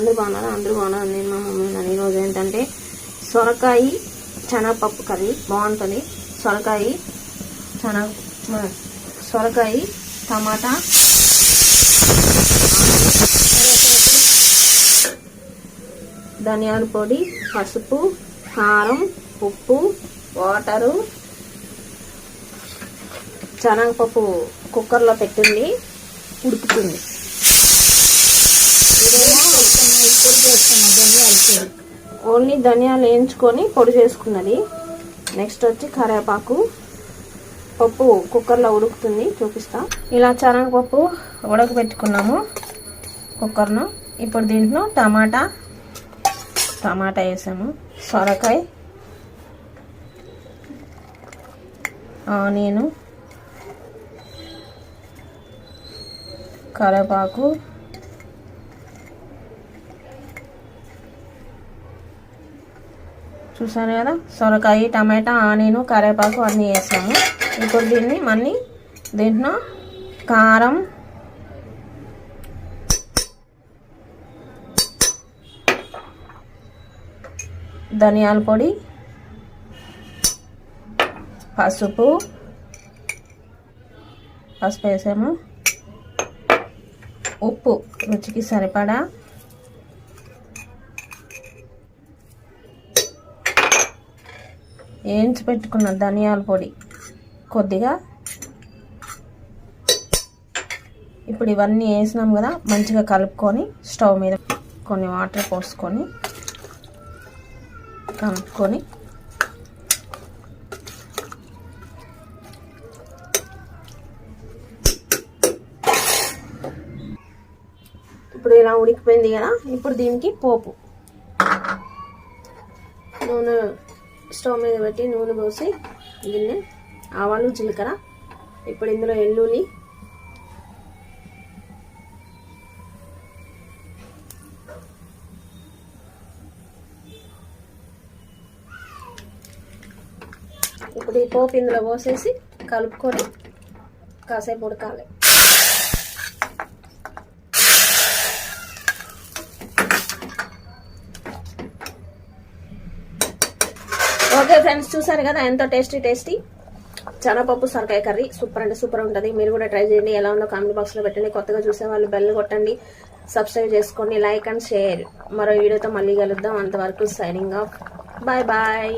అందరూ బాగున్నారా? అందరూ బాగున్నారు? నేను మా మమ్మీ ఉన్నాను. ఈరోజు ఏంటంటే సొరకాయ శనగపప్పు కర్రీ. బాగుంటుంది. సొరకాయ శనగ సొరకాయ టమాటా. ధనియాల పొడి పసుపు కారం ఉప్పు వాటరు. శనగపప్పు కుక్కర్లో పెట్టింది. ఉడుకుతుంది. ఓన్లీ ధనియాలు వేయించుకొని పొడి చేసుకున్నది. నెక్స్ట్ వచ్చి కరివేపాకు. పప్పు కుక్కర్లో ఉడుకుతుంది చూపిస్తా. ఇలా శనగపప్పు ఉడకబెట్టుకున్నాము కుక్కర్ను ఇప్పుడు దీంట్లో టమాటా టమాటా వేసాము. సొరకాయ ఆనియను కరివేపాకు చూసారు కదా? సొరకాయ టమాటా ఆనియన్ కరివేపాకు అన్నీ వేసాము. ఇప్పుడు దీన్ని మళ్ళీ దీంట్లో కారం ధనియాల పొడి పసుపు పసుపు వేసాము. ఉప్పు రుచికి సరిపడా వేయించి పెట్టుకున్న ధనియాల పొడి. కొద్దిగా. ఇప్పుడు ఇవన్నీ వేసినాం కదా మంచిగా కలుపుకొని స్టవ్ మీద కొన్ని వాటర్ పోసుకొని కలుపుకొని ఇప్పుడు ఇలా ఉడికిపోయింది కదా ఇప్పుడు దీనికి పోపు. నూనె స్టవ్ మీద పెట్టి నూనె పోసి గిన్నె ఆవాలు జీలకర్ర ఇప్పుడు ఇందులో ఎల్లుల్లి. ఇప్పుడు ఈ పోపు ఇందులో పోసేసి కలుపుకొని కాసేపు ఉడకాలి. ఓకే ఫ్రెండ్స్ చూసారు కదా ఎంతో టేస్టీ టేస్టీ. చనపప్పు సొరకాయ కర్రీ. సూపర్ అంటే సూపర్ ఉంటుంది. మీరు కూడా ట్రై చేయండి. ఎలా ఉందో కామెంట్ బాక్స్లో పెట్టండి. కొత్తగా చూసే వాళ్ళు బెల్ కొట్టండి. సబ్స్క్రైబ్ చేసుకోండి. లైక్ అండ్ షేర్ మరో వీడియోతో మళ్ళీ కలుద్దాం. అంతవరకు సైనింగ్ ఆఫ్ బాయ్ బాయ్